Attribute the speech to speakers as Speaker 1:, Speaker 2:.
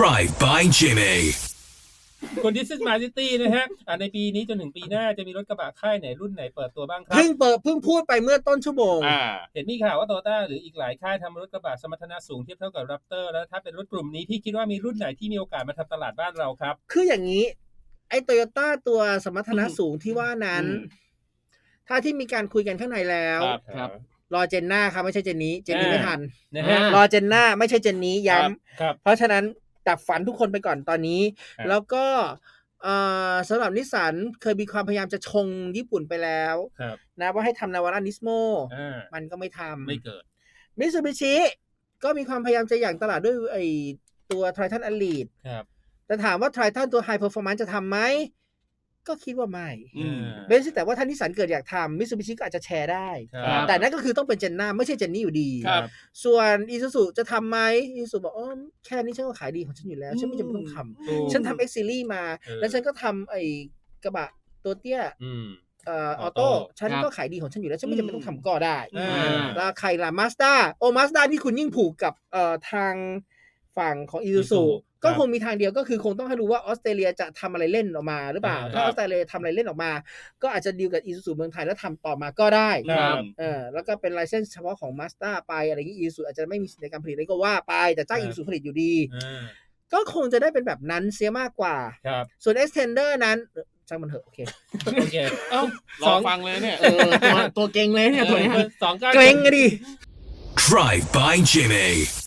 Speaker 1: Drive by Jimmy.
Speaker 2: คนดิสมาซิตี้นะฮะอ่าในปีนี้จนถึงปีหน้าจะมีรถกระบะค่ายไหนรุ่นไหนเปิดตัวบ้างครับ
Speaker 3: เพิ่งเปิดเพิ่งพูดไปเมื่อต้นชั่วโมง
Speaker 4: อ่า
Speaker 2: เห็นมีข่าวว่าโตต้าหรืออีกหลายค่ายทำรถกระบะสมรรถนะสูงเทียบเท่ากับ Raptor แล้วถ้าเป็นรถกลุ่มนี้พี่คิดว่ามีรุ่นไหนที่มีโอกาสมาทำตลาดบ้านเราครับ
Speaker 3: คืออย่างนี้ ไอ้โตโยต้าตัวสมรรถนะ
Speaker 4: อืม
Speaker 3: สูงที่ว่านั้น
Speaker 4: อืม
Speaker 3: ถ้าที่มีการคุยกันข้างในแล้ว
Speaker 4: ครับครับ
Speaker 3: รอเจนหน้าครับไม่ใช่เจนนี้ เจนนี้
Speaker 2: อ่า
Speaker 3: ไม่ทัน
Speaker 2: นะฮะ
Speaker 3: รอเจนหน้าไม่ใช่เจนนี้ย้
Speaker 2: ครับำ
Speaker 3: เพราะฉะนั้น ดับฝันทุกคนไปก่อนตอนนี้
Speaker 2: ครับ
Speaker 3: แล้วก็เอ่อสำหรับนิสสันเคยมีความพยายามจะชงญี่ปุ่นไปแล้ว
Speaker 2: ครับ
Speaker 3: นะว่าให้ทำนาวาร่านิสโม
Speaker 2: อ่า
Speaker 3: มันก็ไม่ทำ
Speaker 2: ไม่เกิด
Speaker 3: มิตซูบิชิก็มีความพยายามจะอย่างตลาดด้วยไอตัวไททันอลีด
Speaker 2: ครับ
Speaker 3: แต่ถามว่าไททันตัวไฮเพอร์ฟอร์แมนซ์จะทำไหม ก็คิดว่าไม่
Speaker 4: อืม
Speaker 3: เบนซ์แต่ว่าท่านนิสสันเกิดอยากทำมิตซูบิชิก็อาจจะแชร์ได้
Speaker 2: ครับ
Speaker 3: แต่นั่นก็คือต้องเป็นเจนหน้าไม่ใช่เจนนี่อยู่ดี
Speaker 4: ครับ
Speaker 3: ส่วนอีซูซูจะทำไหมอีซูซูบอกอ๋อแค่นี้ฉันก็ขายดีของฉันอยู่แล้ว ฉันไม่จำเป็นต้องท
Speaker 2: ถูกำ
Speaker 3: ฉันทำเอ็กซิลี่มา
Speaker 2: เออ
Speaker 3: แล้วฉันก็ทำไอ้กระบะตัวเตี้ย
Speaker 2: อืม
Speaker 3: เอ่ออ
Speaker 2: อ
Speaker 3: อ
Speaker 2: อโต้
Speaker 3: โต้ฉัน
Speaker 4: ครับ
Speaker 3: ก็ขายดีของฉันอยู่แล้ว ฉันไม่จำเป็นต้องทำก็ได้
Speaker 2: อ่า
Speaker 3: แล้วใครล่ะมาสด้าโอมาสด้าที่คุณยิ่งผูกกับเอ่อทางฝั่งของอีซูซู
Speaker 2: Isuzu
Speaker 3: ก็
Speaker 2: ครับ
Speaker 3: คงมีทางเดียวก็คือคงต้องให้รู้ว่าออสเตรเลียจะทำอะไรเล่นออกมาหรือเปล่า
Speaker 2: อ่า
Speaker 3: ถ้าออสเตรเลียทำอะไรเล่นออกมา ก็อาจจะดีลกับอีซูซูเมืองไทยแล้วทำต่อมาก็ได้
Speaker 2: ครับ
Speaker 3: เออแล้วก็เป็นไลเซนส์เฉพาะของมาสด้าไปอะไรอย่างนี้อีซูอาจจะไม่มีสิทธิ์ในการผลิตอะไรก็ว่าไป แต่จ้าง
Speaker 2: ครั
Speaker 3: อี
Speaker 2: บ
Speaker 3: ซูผลิตอยู่ดี
Speaker 2: อ่า
Speaker 3: ก็คงจะได้เป็นแบบนั้นเสียมากกว่า
Speaker 2: ครับ
Speaker 3: ส่วน extender นั้นเออช่างมันเถอะโอเค
Speaker 2: โอเค
Speaker 4: เอ้าร
Speaker 2: ส
Speaker 4: อ
Speaker 2: อง
Speaker 4: ฟังเลยเนี่ย
Speaker 3: เออตัวตัวเก่งเลยเนี่ยตัวเนี้ย
Speaker 2: เออสองก้า
Speaker 3: เกรงอะดิ
Speaker 1: Drive by Jimmy.